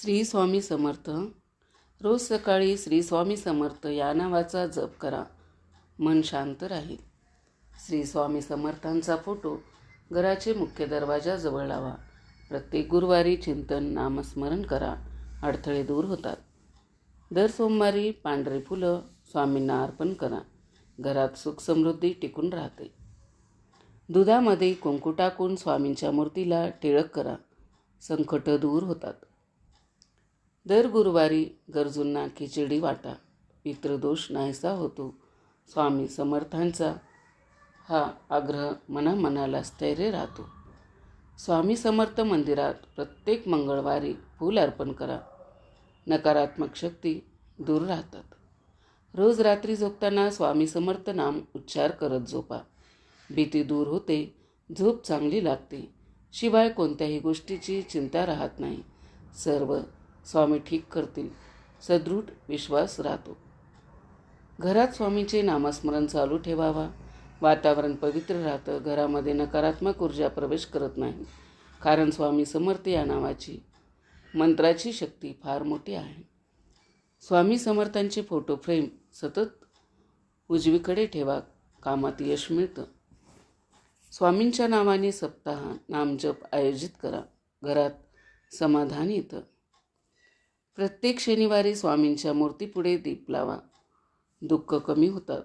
श्री स्वामी समर्थ. रोज सकाळी श्री स्वामी समर्थ या नावाचा जप करा. मन शांत राहील. श्री स्वामी समर्थांचा फोटो घराचे मुख्य दरवाजाजवळ लावा. प्रत्येक गुरुवारी चिंतन नामस्मरण करा. अडथळे दूर होतात. दर सोमवारी पांढरे फुलं स्वामींना अर्पण करा. घरात सुख समृद्धी टिकून राहते. दुधामध्ये कुंकू टाकून स्वामींच्या मूर्तीला टिळक करा. संकट दूर होतात. दर गुरुवारी गरजूंना खिचडी वाटा. पितृदोष नाहीसा होतो. स्वामी समर्थांचा हा आग्रह मनामनाला स्थैर्य राहतो. स्वामी समर्थ मंदिरात प्रत्येक मंगळवारी फूल अर्पण करा. नकारात्मक शक्ती दूर राहतात. रोज रात्री झोपताना स्वामी समर्थ नाम उच्चार करत झोपा. भीती दूर होते झोप चांगली लागते. शिवाय कोणत्याही गोष्टीची चिंता राहत नाही. सर्व स्वामी ठीक करतील. सदृढ विश्वास राहतो. घरात स्वामीचे नामस्मरण चालू ठेवावा. वातावरण पवित्र राहतं. घरामध्ये नकारात्मक ऊर्जा प्रवेश करत नाही. कारण स्वामी समर्थ या नावाची मंत्राची शक्ती फार मोठी आहे. स्वामी समर्थांचे फोटो फ्रेम सतत उजवीकडे ठेवा. कामात यश मिळतं. स्वामींच्या नावाने सप्ताह नामजप आयोजित करा. घरात समाधान येतं. प्रत्येक शनिवारी स्वामींच्या मूर्तीपुढे दीप लावा. दुःख कमी होतात.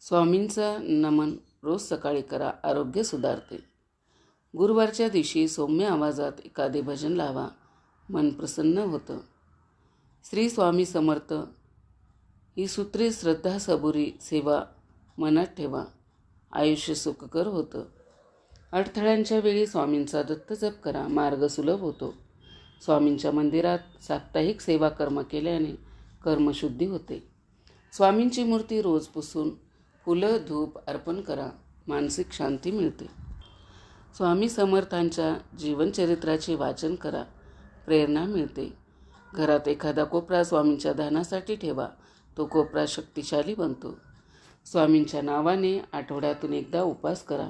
स्वामींचं नमन रोज सकाळी करा आरोग्य सुधारते. गुरुवारच्या दिवशी सौम्य आवाजात एखादे भजन लावा मन प्रसन्न होतं. श्री स्वामी समर्थ ही सूत्रे श्रद्धा सबुरी सेवा मनात ठेवा. आयुष्य सुखकर होतं. अडथळ्यांच्या वेळी स्वामींचा दत्त जप करा मार्ग सुलभ होतो. स्वामींच्या मंदिरात साप्ताहिक सेवा कर्म केल्याने कर्मशुद्धी होते. स्वामींची मूर्ती रोज पुसून फुलं धूप अर्पण करा मानसिक शांती मिळते. स्वामी समर्थांच्या जीवनचरित्राचे वाचन करा प्रेरणा मिळते. घरात एखादा कोपरा स्वामींच्या ध्यानासाठी ठेवा तो कोपरा शक्तिशाली बनतो. स्वामींच्या नावाने आठवड्यातून एकदा उपास करा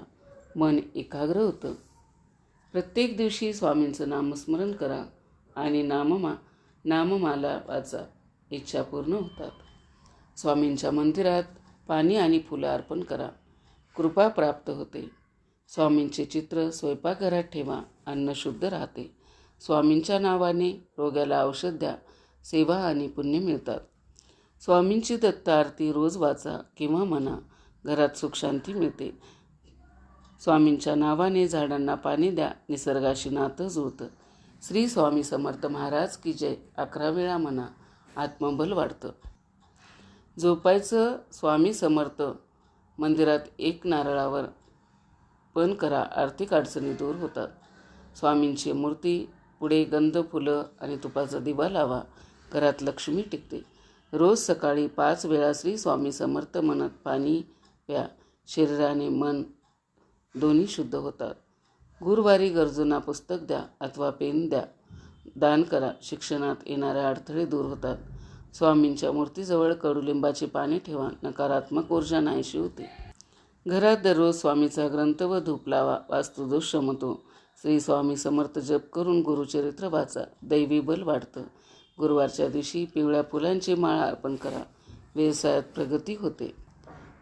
मन एकाग्र होतं. प्रत्येक दिवशी स्वामींचं नामस्मरण करा आणि नाममा नाममाला वाचा. इच्छा पूर्ण होतात. स्वामींच्या मंदिरात पाणी आणि फुलं अर्पण करा. कृपा प्राप्त होते. स्वामींचे चित्र स्वयंपाकघरात ठेवा. अन्न शुद्ध राहते. स्वामींच्या नावाने रोग्याला औषध द्या. सेवा आणि पुण्य मिळतात. स्वामींची दत्त आरती रोज वाचा किंवा म्हणा. घरात सुखशांती मिळते. स्वामींच्या नावाने झाडांना पाणी द्या. निसर्गाशी नातं जुळतं. श्री स्वामी समर्थ महाराज की जय. अकरा वेळा म्हणा आत्मबल वाढतं. झोपायचं स्वामी समर्थ मंदिरात एक नारळावर पण करा आर्थिक अडचणी दूर होतात. स्वामींची मूर्ती पुढे गंध फुलं आणि तुपाचा दिवा लावा घरात लक्ष्मी टिकते. रोज सकाळी पाच वेळा श्री स्वामी समर्थ म्हणत पाणी प्या. शरीराने मन दोन्ही शुद्ध होतात. गुरुवारी गरजूंना पुस्तक द्या अथवा पेन द्या. दान करा. शिक्षणात येणारे अडथळे दूर होतात. स्वामींच्या मूर्तीजवळ कडुलिंबाची पाने ठेवा. नकारात्मक ऊर्जा नाहीशी होते. घरात दररोज स्वामीचा ग्रंथ व धूप लावा. वास्तुदोष शमतो. श्री स्वामी समर्थ जप करून गुरुचरित्र वाचा. दैवी बल वाढतं. गुरुवारच्या दिवशी पिवळ्या फुलांची माळ अर्पण करा. व्यवसायात प्रगती होते.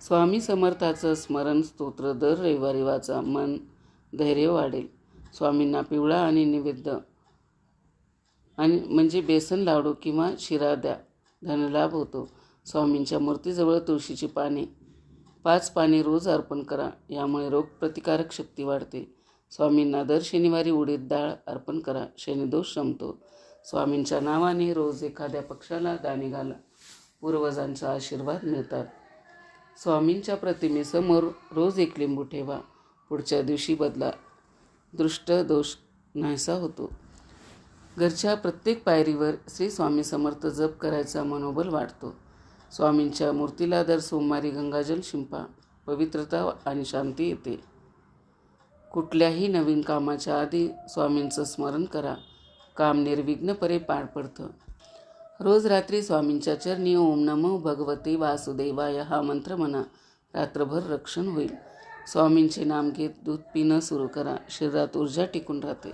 स्वामी समर्थाचं स्मरण स्तोत्र दर रविवारी वाचा. मन धैर्य वाढेल. स्वामींना पिवळा आणि निवेद्य आणि म्हणजे बेसन लाडू किंवा शिरा द्या. धनलाभ होतो. स्वामींच्या मूर्तीजवळ तुळशीची पाने पाच पाने रोज अर्पण करा. यामुळे रोगप्रतिकारक शक्ती वाढते. स्वामींना दर शनिवारी उडीद डाळ अर्पण करा. शनिदोष शमतो स्वामींच्या नावाने रोज एखाद्या पक्षाला दाणे घाला. पूर्वजांचा आशीर्वाद मिळतात. स्वामींच्या प्रतिमेसमोर रोज एक लिंबू ठेवा. पुढच्या दिवशी बदला. दृष्ट दोष नाहीसा होतो. घरच्या प्रत्येक पायरीवर श्री स्वामी समर्थ जप करायचा मनोबल वाढतो. स्वामींच्या मूर्तीला दर सोमवारी गंगाजल शिंपा पवित्रता आणि शांती येते. कुठल्याही नवीन कामाच्या आधी स्वामींचं स्मरण करा. काम निर्विघ्नपणे पार पडतं. रोज रात्री स्वामींच्या चरणी ओम नमो भगवते वासुदेवाय हा मंत्र म्हणा. रात्रभर रक्षण होईल. स्वामींचे नाम घेत दूध पिणं सुरू करा. शरीरात ऊर्जा टिकून राहते.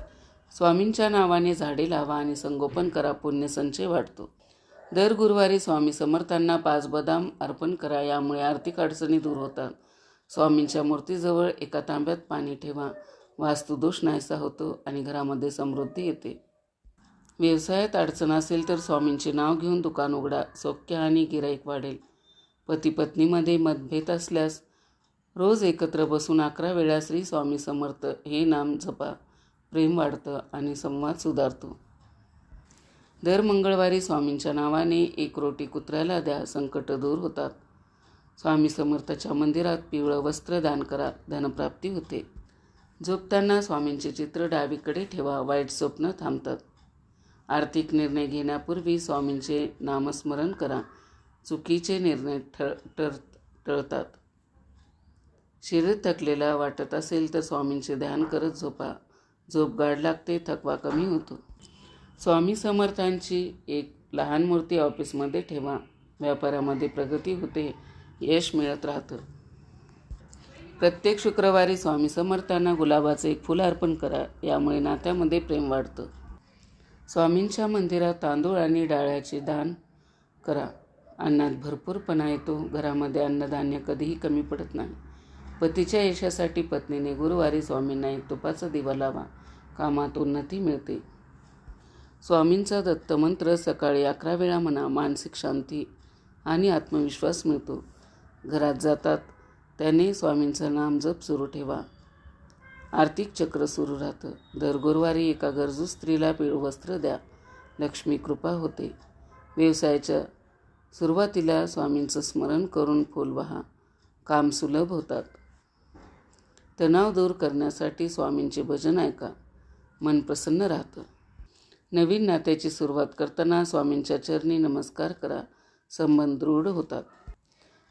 स्वामींच्या नावाने झाडे लावा आणि संगोपन करा पुण्यसंचय वाढतो. दर गुरुवारी स्वामी समर्थांना पाच बदाम अर्पण करा यामुळे आर्थिक अडचणी दूर होतात. स्वामींच्या मूर्तीजवळ एका तांब्यात पाणी ठेवा. वास्तुदोष नाहीसा होतो आणि घरामध्ये समृद्धी येते. व्यवसायात अडचण असेल तर स्वामींचे नाव घेऊन दुकान उघडा. सौख्य आणि गिराईक वाढेल. पती पत्नीमध्ये मतभेद असल्यास रोज एकत्र बसून अकरा वेळा श्री स्वामी समर्थ हे नाम जपा. प्रेम वाढतं आणि संवाद सुधारतो. दर मंगळवारी स्वामींच्या नावाने एक रोटी कुत्र्याला द्या संकट दूर होतात. स्वामी समर्थाच्या मंदिरात पिवळं वस्त्र दान करा धनप्राप्ती होते. झोपताना स्वामींचे चित्र डावीकडे ठेवा वाईट स्वप्न थांबतात. आर्थिक निर्णय घेण्यापूर्वी स्वामींचे नामस्मरण करा. चुकीचे निर्णय ठर टळतात. शरीर थकलेला वाटत असेल तर स्वामींचे ध्यान करत झोपा. झोप गाढ लागते थकवा कमी होतो. स्वामी समर्थांची एक लहान मूर्ती ऑफिसमध्ये ठेवा. व्यापारामध्ये प्रगती होते यश मिळत राहतं. प्रत्येक शुक्रवारी स्वामी समर्थांना गुलाबाचं एक फुल अर्पण करा यामुळे नात्यामध्ये प्रेम वाढतं. स्वामींच्या मंदिरात तांदूळ आणि डाळ्याचे दान करा. अन्नात भरपूरपणा येतो घरामध्ये अन्नधान्य कधीही कमी पडत नाही. पतीच्या यशासाठी पत्नीने गुरुवारी स्वामींना एक तुपाचा दिवा लावा. कामात उन्नती मिळते. स्वामींचा दत्तमंत्र सकाळी अकरा वेळा म्हणा मानसिक शांती आणि आत्मविश्वास मिळतो. घरात जातात त्याने स्वामींचं नाम जप सुरू ठेवा. आर्थिक चक्र सुरू राहतं. दर गुरुवारी एका गरजू स्त्रीला पिळू वस्त्र द्या. लक्ष्मी कृपा होते. व्यवसायाच्या सुरुवातीला स्वामींचं स्मरण करून फुलवाहा काम सुलभ होतात. तणाव दूर करण्यासाठी स्वामींचे भजन ऐका. मन प्रसन्न राहतं. नवीन नात्याची सुरुवात करताना स्वामींच्या चरणी नमस्कार करा. संबंध दृढ होतात.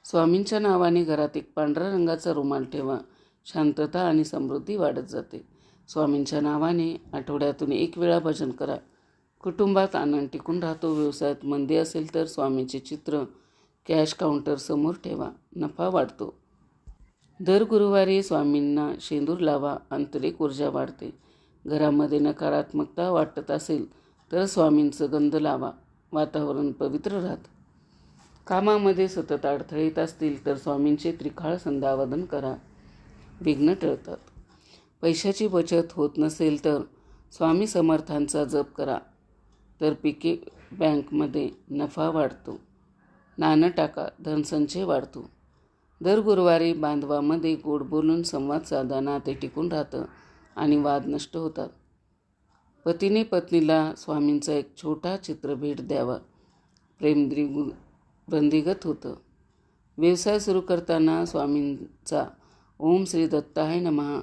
स्वामींच्या नावाने घरात एक पांढऱ्या रंगाचा रुमाल ठेवा. शांतता आणि समृद्धी वाढत जाते. स्वामींच्या नावाने आठवड्यातून एक वेळा भजन करा. कुटुंबात आनंद टिकून राहतो. व्यवसायात मंदी असेल तर स्वामीचे चित्र कॅश काउंटर समोर ठेवा. नफा वाढतो. दर गुरुवारी स्वामींना शेंदूर लावा आंतरिक ऊर्जा वाढते. घरामध्ये नकारात्मकता वाटत असेल तर स्वामींचं गंध लावा वातावरण पवित्र राहतं. कामामध्ये सतत अडथळे येत असतील तर स्वामींचे त्रिकाळ संधावदन करा. विघ्न टळतात. पैशाची बचत होत नसेल तर स्वामी समर्थांचा जप करा. तर पिके बँकमध्ये नफा वाढतो. नाणं टाका धनसंचय वाढतो. दर गुरुवारी बांधवामध्ये गोड बोलून संवाद साधा नाते टिकून राहतं आणि वाद नष्ट होतात. पतीने पत्नीला स्वामींचा एक छोटा चित्र भेट द्यावा प्रेमद्री बंदिगत होतं. व्यवसाय सुरू करताना स्वामींचा ओम श्री दत्ताय नमः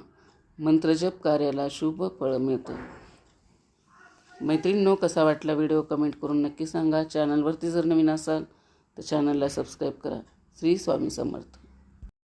मंत्रजप कार्याला शुभ फळ मिळतं. मैत्रिणींनो कसा वाटला व्हिडिओ कमेंट करून नक्की सांगा. चॅनलवरती जर नवीन असाल तर चॅनलला सबस्क्राईब करा. श्री स्वामी समर्थ.